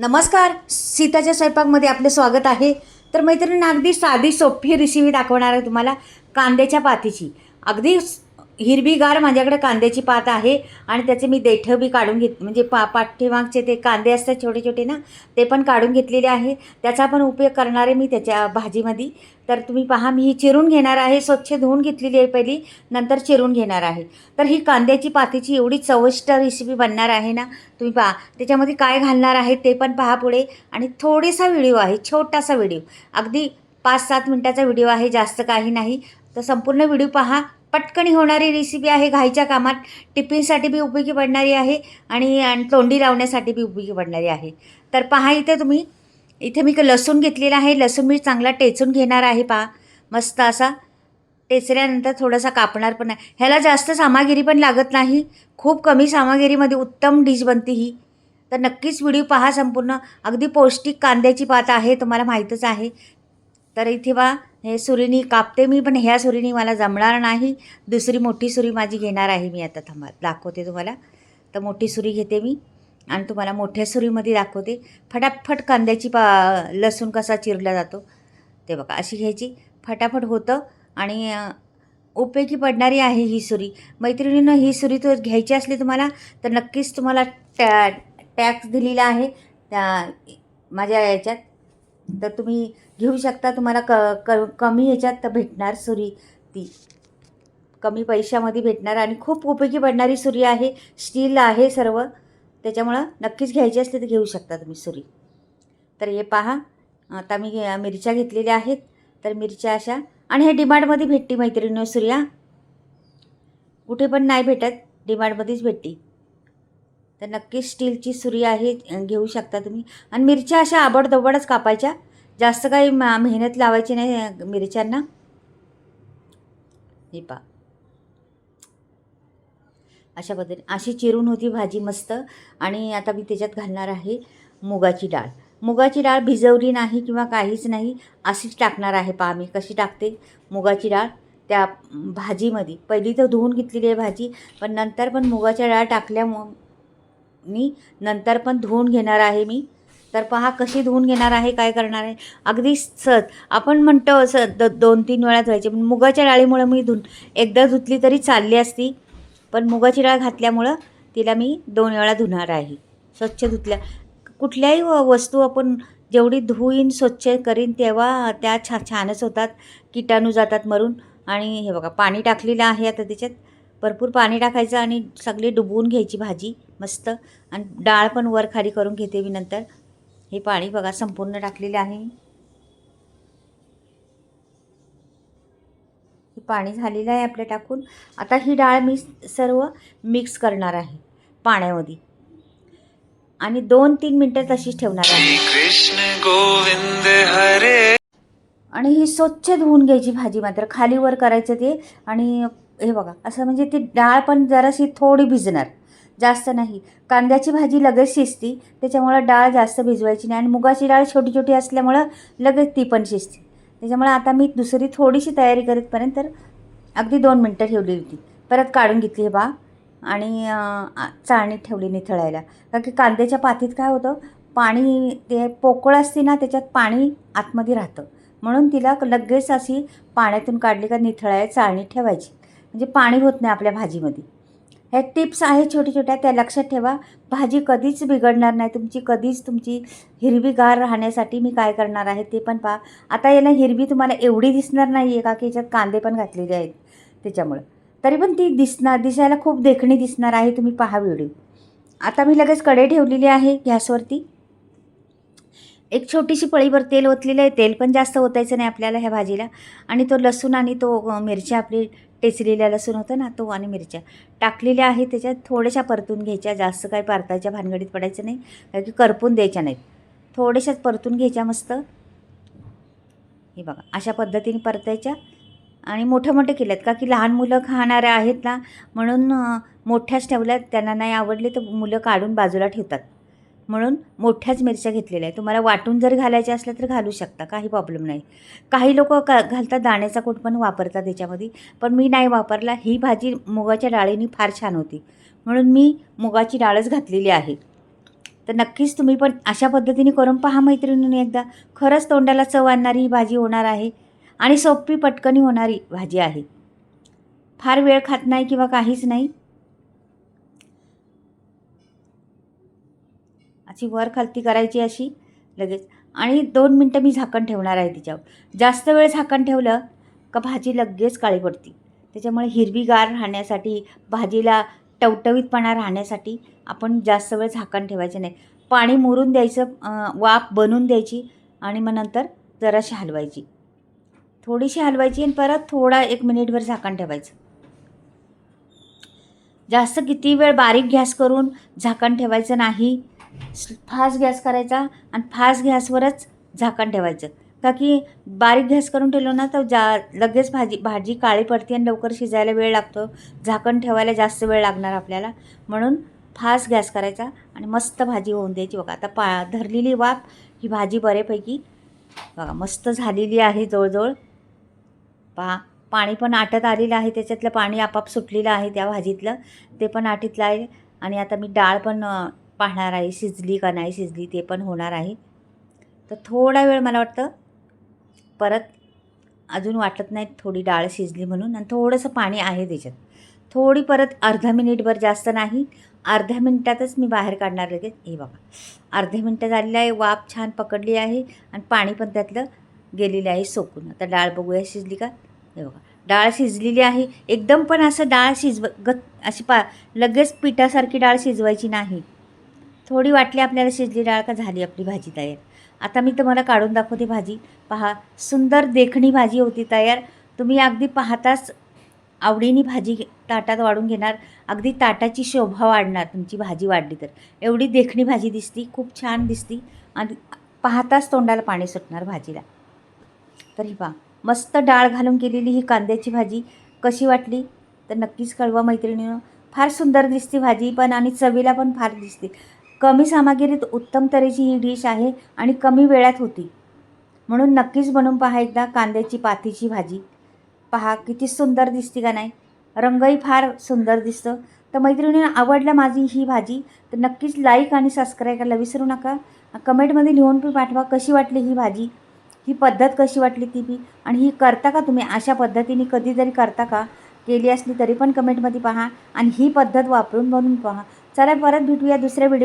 नमस्कार सीताच्या स्वयंपाकमध्ये आपले स्वागत आहे. तर मैत्रिणी अगदी साधी सोपी रेसिपी दाखवणार आहे तुम्हाला कांद्याच्या पातीची. अगदी हिरवीगार माझ्याकडे कांद्याची पात आहे आणि त्याचे मी देठं बी काढून घेत म्हणजे पा पाठीमागचे ते कांदे असतात छोटे छोटे ना ते पण काढून घेतलेले आहे. त्याचा पण उपयोग करणार आहे मी त्याच्या भाजीमध्ये. तर तुम्ही पहा मी ही चिरून घेणार आहे स्वच्छ धुवून घेतलेली आहे पहिली नंतर चिरून घेणार आहे. तर ही कांद्याची पातीची एवढी चविष्ट रेसिपी बनणार आहे ना तुम्ही पहा त्याच्यामध्ये काय घालणार आहे ते पण पहा पुढे. आणि थोडेसा व्हिडिओ आहे छोटासा व्हिडिओ अगदी पाच सात मिनटाचा व्हिडिओ आहे जास्त काही नाही. तर संपूर्ण व्हिडिओ पहा. पटकनी होणारी रेसिपी आहे घाईच्या कामात. टिफिनसाठी बी उपयोगी पडणारी आहे आणि आणि तोंडी लावण्यासाठी बी उपयोगी पडणारी आहे. तर पहा इथे तुम्ही. इथे मी लसूण घेतलेला आहे. लसूण मी चांगला टेचून घेणार आहे पहा. मस्त असा. टेचल्यानंतर थोडासा कापणार पण आहे. ह्याला जास्त सामग्री पण लागत नाही. खूप कमी सामग्रीमध्ये उत्तम डिश बनते ही. तर नक्कीच व्हिडिओ पहा संपूर्ण. अगदी पौष्टिक कांद्याची पात आहे तुम्हाला माहीतच आहे. तर इथे बा हे सुरीनी कापते मी पण ह्या सुरीनी मला जमणार नाही. दुसरी मोठी सुरी माझी घेणार आहे मी आता थांबा दाखवते तुम्हाला. तर मोठी सुरी घेते मी आणि तुम्हाला मोठ्या सुरीमध्ये दाखवते. फटाफट कांद्याची पा लसूण कसा चिरला जातो ते बघा अशी घ्यायची. फटाफट होतं आणि उपयोगी पडणारी आहे ही सुरी. मैत्रिणीनं ही सुरी तर घ्यायची असली तुम्हाला तर नक्कीच तुम्हाला टॅ टॅक्स दिलेला आहे. त्या माझ्या याच्यात. तर तुम्ही घेऊ शकता तुम्हाला क क कमी ह्याच्यात तर भेटणार सुरी ती. कमी पैशामध्ये भेटणार आणि खूप उपयोगी पडणारी सुरी आहे स्टील आहे सर्व. त्याच्यामुळं नक्कीच घ्यायची असली तर घेऊ शकता तुम्ही सुरी. तर हे पहा आता मी मिरच्या घेतलेल्या आहेत. तर मिरच्या अशा आणि हे डिमांडमध्ये भेटते मैत्रिणी सूर्या कुठे पण नाही भेटत डिमांडमध्येच भेटते. तर नक्कीच स्टीलची सुरी आहे घेऊ शकता तुम्ही. आणि मिरच्या अशा आबडदोबडच कापायच्या. जास्त काही मेहनत लावायची नाही मिरच्यांना. हे पा अशा पद्धतीने. अशी चिरून होती भाजी मस्त. आणि आता मी त्याच्यात घालणार आहे मुगाची डाळ. मुगाची डाळ भिजवली नाही किंवा काहीच नाही अशीच टाकणार आहे पहा मी. कशी टाकते? मुगाची डाळ त्या भाजीमध्ये. पहिली तर धुवून घेतलेली आहे भाजी पण नंतर पण मुगाच्या डाळ टाकल्यामुळं मी नंतर पण धुवून घेणार आहे मी. तर पहा कशी धुवून घेणार आहे काय करणार आहे. अगदी सहज. आपण म्हणतो असं द दोन तीन वेळा धुवायचे पण मुगाच्या डाळीमुळे मी धुन एकदा धुतली तरी चालली असती. पण मुगाची डाळ घातल्यामुळं तिला मी दोन वेळा धुणार आहे. स्वच्छ धुतल्या कुठल्याही व- वस्तू आपण जेवढी धुईन स्वच्छ करीन तेव्हा त्या छा छानच होतात. किटाणू जातात मरून. आणि हे बघा पाणी टाकलेलं आहे आता त्याच्यात. भरपूर पाणी टाकायचं आणि सगळी डुबवून घ्यायची भाजी मस्त. आणि डाळ पण वर खाली करून घेते मी नंतर. हे पाणी बघा संपूर्ण टाकलेलं आहे. हे पाणी झालेलं आहे आपलं टाकून. आता ही डाळ मी सर्व मिक्स करणार आहे पाण्यामध्ये. आणि दोन तीन मिनटं तशीच ठेवणार आहे. कृष्ण गोविंद हरे. आणि ही स्वच्छ धुवून घ्यायची भाजी मात्र खालीवर करायचं ते. आणि हे बघा असं म्हणजे ती डाळ पण जराशी थोडी भिजणार जास्त नाही. कांद्याची भाजी लगेच शिजती त्याच्यामुळं डाळ जास्त भिजवायची नाही. आणि मुगाची डाळ छोटी छोटी असल्यामुळं लगेच ती पण शिजते. त्याच्यामुळं आता मी दुसरी थोडीशी तयारी करीतपर्यंत तर अगदी दोन मिनटं ठेवली होती. परत काढून घेतली हे बा. आणि चाळणीत ठेवली निथळायला. कारण की कांद्याच्या पातीत काय होतं पाणी ते पोकळ असते ना त्याच्यात पाणी आतमध्ये राहतं. म्हणून तिला लगेच अशी पाण्यातून काढली का निथळायला चाळणीत ठेवायची. म्हणजे पाणी होत नाही आपल्या भाजीमध्ये. ह्या टिप्स आहे छोट्या छोट्या त्या लक्षात ठेवा. भाजी कधीच बिघडणार नाही. तुमची कधीच तुमची हिरवीगार राहण्यासाठी मी काय करणार आहे ते पण पहा. आता याला हिरवी तुम्हाला एवढी दिसणार नाही आहे का की याच्यात कांदे पण घातलेले आहेत त्याच्यामुळं. तरी पण ती दिसणार दिसायला खूप देखणी दिसणार आहे तुम्ही पहा व्हिडिओ. आता मी लगेच कडे ठेवलेली आहे गॅसवरती. एक छोटीशी पळीवर तेल ओतलेलं आहे. तेल पण जास्त ओतायचं नाही आपल्याला ह्या भाजीला. आणि तो लसूण आणि तो मिरची आपली टेचलेल्या लसूण होतं ना तो आणि मिरच्या. टाकलेल्या आहे त्याच्यात थोड्याशा परतून घ्यायच्या जास्त काही परतायच्या भानगडीत पडायचं नाही कारण की करपून द्यायच्या नाहीत. थोड्याशाच परतून घ्यायच्या मस्त. हे बघा अशा पद्धतीने परतायच्या आणि मोठे मोठे केल्यात का की लहान मुलं खाणारे आहेत ना म्हणून मोठ्याच ठेवल्यात त्यांना नाही आवडले तर मुलं काढून बाजूला ठेवतात. म्हणून मोठ्याच मिरच्या घेतलेल्या आहे तुम्हाला वाटून जर घालायच्या असल्या तर घालू शकता काही प्रॉब्लेम नाही. काही लोक का घालतात दाण्याचा कूट पण वापरतात त्याच्यामध्ये. पण मी नाही वापरला. ही भाजी मुगाच्या डाळीने फार छान होती. म्हणून मी मुगाची डाळच घातलेली आहे. तर नक्कीच तुम्ही पण अशा पद्धतीने करून पहा मैत्रिणींनी एकदा. खरंच तोंडाला चव आणणारी ही भाजी होणार आहे आणि सोपी पटकनी होणारी भाजी आहे. फार वेळ खात नाही किंवा काहीच नाही. अशी वर खालती करायची अशी लगेच. आणि दोन मिनटं मी झाकण ठेवणार आहे तिच्यावर. जास्त वेळ झाकण ठेवलं का भाजी लगेच काळी पडते. त्याच्यामुळे हिरवीगार राहण्यासाठी भाजीला टवटवीतपणा राहण्यासाठी आपण जास्त वेळ झाकण ठेवायचं नाही. पाणी मुरून द्यायचं वाफ बनवून द्यायची आणि मग नंतर जराशी हलवायची. थोडीशी हलवायची आणि परत थोडा एक मिनिटभर झाकण ठेवायचं. जास्त किती वेळ बारीक गॅस करून झाकण ठेवायचं नाही फास्ट गॅस करायचा आणि फास्ट गॅसवरच झाकण ठेवायचं. का की बारीक गॅस करून ठेवलो ना तर जा लगेच भाजी भाजी काळी पडते आणि लवकर शिजायला वेळ लागतो. झाकण ठेवायला जास्त वेळ लागणार आपल्याला. म्हणून फास्ट गॅस करायचा आणि मस्त भाजी होऊन द्यायची. बघा आता पा धरलेली वाफ ही भाजी बऱ्यापैकी बघा मस्त झालेली आहे जवळजवळ. पा पाणी पण आटत आलेलं आहे. त्याच्यातलं पाणी आपाप सुटलेलं आहे त्या भाजीतलं. ते पण आटीतलं आहे. आणि आता मी डाळ पण पाहणार आहे शिजली का नाही शिजली ते पण होणार आहे. तर थोडा वेळ मला वाटतं परत अजून वाटत नाही थोडी डाळ शिजली म्हणून आणि थोडंसं पाणी आहे त्याच्यात. थोडी परत अर्धा मिनिटभर जास्त नाही अर्ध्या मिनटातच मी बाहेर काढणार लगेच. हे बाबा अर्ध्या मिनटं झालेलं आहे वाफ छान पकडली आहे आणि पाणी पण त्यातलं गेलेलं आहे सोकून. आता डाळ बघूया शिजली का? हे बघा डाळ शिजलेली आहे. एकदम पण असं डाळ शिजव गत अशी पा लगेच पिठासारखी डाळ शिजवायची नाही. थोडी वाटली आपल्याला शिजली डाळ का झाली आपली भाजी तयार. आता मी तुम्हाला काढून दाखवते भाजी. पहा सुंदर देखणी भाजी होती तयार. तुम्ही अगदी पाहताच आवडीने भाजी घे- ताटात वाढून घेणार. अगदी ताटाची शोभा वाढणार तुमची भाजी वाढली तर. एवढी देखणी भाजी दिसती खूप छान दिसती. आणि पाहताच तोंडाला पाणी सुटणार भाजीला. तर ही पहा मस्त डाळ घालून केलेली ही कांद्याची भाजी कशी वाटली? तर नक्कीच कळवा मैत्रिणीनं. फार सुंदर दिसते भाजी पण आणि चवीला पण फार दिसते. कमी सामग्रीत उत्तम तऱ्हेची ही डिश आहे आणि कमी वेळात होती. म्हणून नक्कीच बनवून पहा एकदा कांद्याची पातीची भाजी. पहा किती सुंदर दिसते का नाही. रंगही फार सुंदर दिसतं. तर मैत्रिणींना आवडलं माझी ही भाजी तर नक्कीच लाईक आणि सबस्क्राईब करायला विसरू नका. कमेंटमध्ये लिहून पण पाठवा कशी वाटली ही भाजी ही पद्धत कशी वाटली ती बी आणि ही करता का तुम्ही? अशा पद्धतीने कधीतरी करता का? केली असली तरी पण कमेंटमध्ये पहा आणि ही पद्धत वापरून बनवून पहा. चला परत भेटूया दुसऱ्या व्हिडिओ